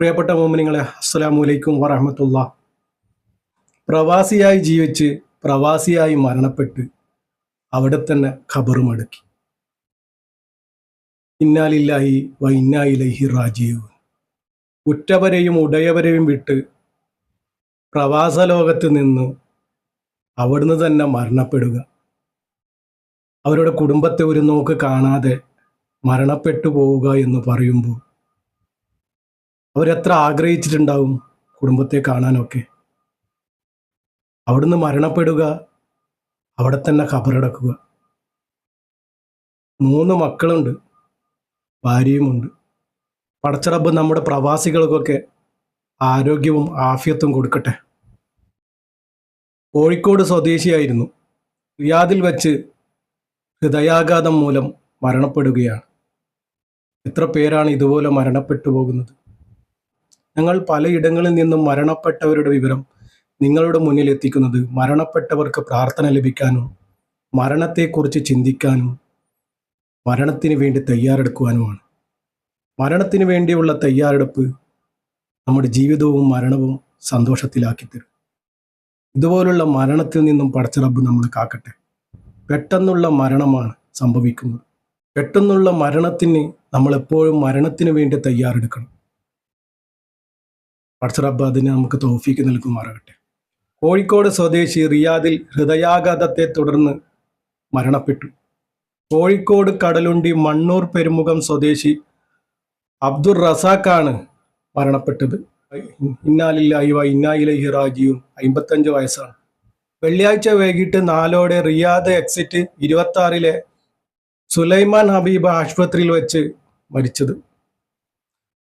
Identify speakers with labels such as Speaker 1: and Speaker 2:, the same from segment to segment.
Speaker 1: പ്രിയപ്പെട്ട മോമിനിങ്ങളെ അസ്സലാമു അലൈക്കും വറഹമത്തുള്ള. പ്രവാസിയായി ജീവിച്ച് പ്രവാസിയായി മരണപ്പെട്ട് അവിടെ തന്നെ ഖബറുമടക്കി ഇന്നാലില്ലായി വ ഇന്നായിലൈഹി റാജീവ് ഉറ്റവരെയും ഉടയവരെയും വിട്ട് പ്രവാസ ലോകത്ത് നിന്ന് അവിടുന്ന് തന്നെ മരണപ്പെടുക. അവരുടെ കുടുംബത്തെ ഒരു നോക്ക് കാണാതെ മരണപ്പെട്ടു പോവുക എന്ന് പറയുമ്പോൾ അവരെത്ര ആഗ്രഹിച്ചിട്ടുണ്ടാവും കുടുംബത്തെ കാണാനൊക്കെ? അവിടുന്ന് മരണപ്പെടുക അവിടെ തന്നെ ഖബറടക്കുക മൂന്ന് മക്കളുണ്ട് ഭാര്യയുമുണ്ട്. പടച്ചറബ് നമ്മുടെ പ്രവാസികൾക്കൊക്കെ ആരോഗ്യവും ആഫിയത്തും കൊടുക്കട്ടെ. കോഴിക്കോട് സ്വദേശിയായിരുന്നു. റിയാദിൽ വച്ച് ഹൃദയാഘാതം മൂലം മരണപ്പെടുകയാണ്. എത്ര പേരാണ് ഇതുപോലെ മരണപ്പെട്ടു പോകുന്നത്? ഞങ്ങൾ പലയിടങ്ങളിൽ നിന്നും മരണപ്പെട്ടവരുടെ വിവരം നിങ്ങളുടെ മുന്നിൽ എത്തിക്കുന്നത് മരണപ്പെട്ടവർക്ക് പ്രാർത്ഥന ലഭിക്കാനും മരണത്തെക്കുറിച്ച് ചിന്തിക്കാനും മരണത്തിന് വേണ്ടി തയ്യാറെടുക്കുവാനുമാണ്. മരണത്തിന് വേണ്ടിയുള്ള തയ്യാറെടുപ്പ് നമ്മുടെ ജീവിതവും മരണവും സന്തോഷത്തിലാക്കി തരും ഇതുപോലുള്ള മരണത്തിൽ നിന്നും പടച്ചിറബ് നമ്മൾ കാക്കട്ടെ. പെട്ടെന്നുള്ള മരണമാണ് സംഭവിക്കുന്നത്. പെട്ടെന്നുള്ള മരണത്തിന് നമ്മളെപ്പോഴും മരണത്തിന് വേണ്ടി തയ്യാറെടുക്കണം. പടച്ചിറബ് അതിന് നമുക്ക് തോഫീക്ക് നൽകുമാറാകട്ടെ. കോഴിക്കോട് സ്വദേശി റിയാദിൽ ഹൃദയാഘാതത്തെ തുടർന്ന് മരണപ്പെട്ടു. കോഴിക്കോട് കടലുണ്ടി മണ്ണൂർ പെരുമുഖം സ്വദേശി അബ്ദുർ റസാഖാണ് മരണപ്പെട്ടത്. ഇന്നാലില്ലായി വ ഇന്നായിലഹി റാജിയും അമ്പത്തഞ്ച് വയസ്സാണ്. വെള്ളിയാഴ്ച വൈകിട്ട് നാലോടെ റിയാദ് എക്സിറ്റ് ഇരുപത്തി ആറിലെ സുലൈമാൻ ഹബീബ് ആശുപത്രിയിൽ വെച്ച് മരിച്ചത്.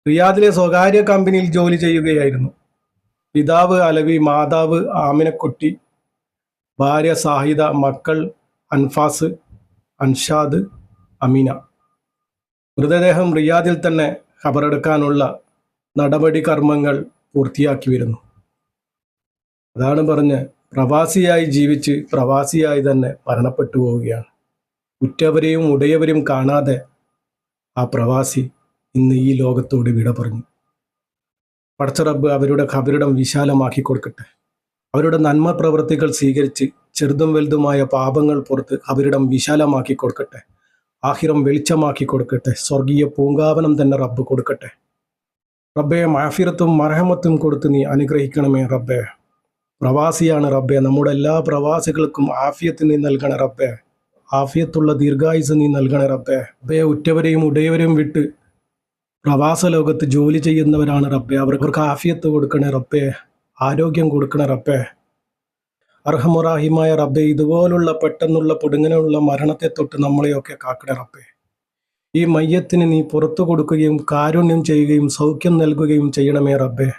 Speaker 1: റിയാദിലെ സ്വകാര്യ കമ്പനിയിൽ ജോലി ചെയ്യുകയായിരുന്നു. പിതാവ് അലവി മാതാവ് ആമിനക്കുട്ടി ഭാര്യ സാഹിദ മക്കൾ അൻഫാസ് അൻഷാദ് അമീന. മൃതദേഹം റിയാദിൽ തന്നെ ഖബറെടുക്കാനുള്ള നടപടി കർമ്മങ്ങൾ പൂർത്തിയാക്കി വരുന്നു. അതാണ് പറഞ്ഞ് പ്രവാസിയായി ജീവിച്ച് പ്രവാസിയായി തന്നെ മരണപ്പെട്ടു പോവുകയാണ്. ഉറ്റവരെയും ഉടയവരെയും കാണാതെ ആ പ്രവാസി ഇന്ന് ഈ ലോകത്തോട് വിട പറഞ്ഞു. പടച്ചറബ് അവരുടെ ഖബരിടം വിശാലമാക്കി കൊടുക്കട്ടെ. അവരുടെ നന്മ പ്രവൃത്തികൾ സ്വീകരിച്ച് ചെറുതും വലുതുമായ പാപങ്ങൾ പുറത്ത് അവരിടം വിശാലമാക്കി കൊടുക്കട്ടെ. ആഹിറം വെളിച്ചമാക്കി കൊടുക്കട്ടെ. സ്വർഗീയ പൂങ്കാവനം തന്നെ റബ്ബ് കൊടുക്കട്ടെ. റബ്ബെ മാഫിറത്തും മർഹമത്തും കൊടുത്ത് നീ അനുഗ്രഹിക്കണമേ റബ്ബെ. പ്രവാസിയാണ് റബ്ബെ. നമ്മുടെ എല്ലാ പ്രവാസികൾക്കും ആഫിയത്ത് നീ നൽകണ റബ്ബെ. ആഫിയത്തുള്ള ദീർഘായുസ് നീ നൽകണ റബ്ബെ. റബ്ബെ ഉറ്റവരെയും ഉടയവരെയും വിട്ട് പ്രവാസ ലോകത്ത് ജോലി ചെയ്യുന്നവരാണ് റബ്ബെ. അവർക്ക് ആഫിയത്ത് കൊടുക്കണേ റബ്ബെ. ആരോഗ്യം കൊടുക്കണേ റബ്ബെ. അർഹമുറാഹിമായ റബ്ബെ ഇതുപോലുള്ള പെട്ടെന്നുള്ള പൊടുങ്ങനുള്ള മരണത്തെ തൊട്ട് നമ്മളെയൊക്കെ കാക്കണേ റബ്ബെ. ഈ മയ്യത്തിന് നീ പുറത്തു കൊടുക്കുകയും കാരുണ്യം ചെയ്യുകയും സൗഖ്യം നൽകുകയും ചെയ്യണമേ റബ്ബെ.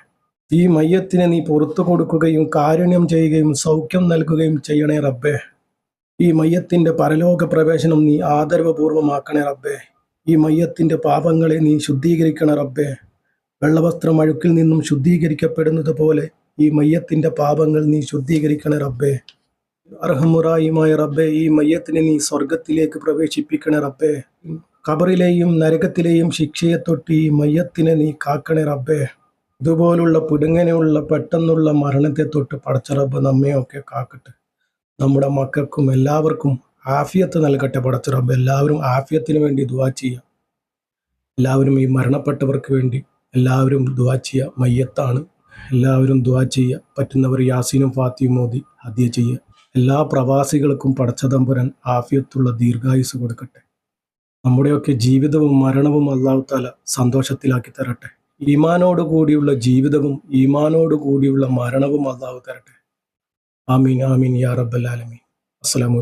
Speaker 1: ഈ മയ്യത്തിന് നീ പുറത്തു കൊടുക്കുകയും കാരുണ്യം ചെയ്യുകയും സൗഖ്യം നൽകുകയും ചെയ്യണേ റബ്ബെ. ഈ മയ്യത്തിന്റെ പരലോക പ്രവേശനം നീ ആദരവപൂർവമാക്കണേ റബ്ബെ. ഈ മയ്യത്തിന്റെ പാപങ്ങളെ നീ ശുദ്ധീകരിക്കണ റബ്ബേ. വെള്ളവസ്ത്രം അഴുക്കിൽ നിന്നും ശുദ്ധീകരിക്കപ്പെടുന്നത് പോലെ ഈ മയ്യത്തിന്റെ പാപങ്ങൾ നീ ശുദ്ധീകരിക്കണ റബ്ബേ. അർഹമുറായുമായ റബ്ബെ ഈ മയ്യത്തിനെ നീ സ്വർഗത്തിലേക്ക് പ്രവേശിപ്പിക്കണ റബ്ബേ. കബറിലെയും നരകത്തിലെയും ശിക്ഷയെ തൊട്ട് ഈ മയ്യത്തിനെ നീ കാക്കണേ റബ്ബേ. ഇതുപോലുള്ള പിടുങ്ങനെയുള്ള പെട്ടെന്നുള്ള മരണത്തെ തൊട്ട് പടച്ച റബ്ബ് നമ്മയൊക്കെ കാക്കട്ടെ. നമ്മുടെ മക്കൾക്കും എല്ലാവർക്കും ആഫിയത്ത് നൽകട്ടെ പടച്ചറബ് എല്ലാവരും ആഫിയത്തിന് വേണ്ടി ദുവാ ചെയ്യുക എല്ലാവരും ഈ മരണപ്പെട്ടവർക്ക് വേണ്ടി എല്ലാവരും ദുവാ ചെയ്യുക മയ്യത്താണ്. എല്ലാവരും ദുവാ ചെയ്യുക പറ്റുന്നവർ യാസീനും ഫാത്തിയും മോദി ഹദ്യ ചെയ്യുക എല്ലാ പ്രവാസികൾക്കും പടച്ചതമ്പുരൻ ആഫിയത്തുള്ള ദീർഘായുസ് കൊടുക്കട്ടെ. നമ്മുടെയൊക്കെ ജീവിതവും മരണവും അള്ളാഹു താല സന്തോഷത്തിലാക്കി തരട്ടെ. ഈമാനോട് കൂടിയുള്ള ജീവിതവും ഈമാനോട് കൂടിയുള്ള മരണവും അള്ളാഹു തരട്ടെ. ആമീൻ ആമീൻ യാ റബ്ബൽ ആലമീൻ. അസ്സലാമു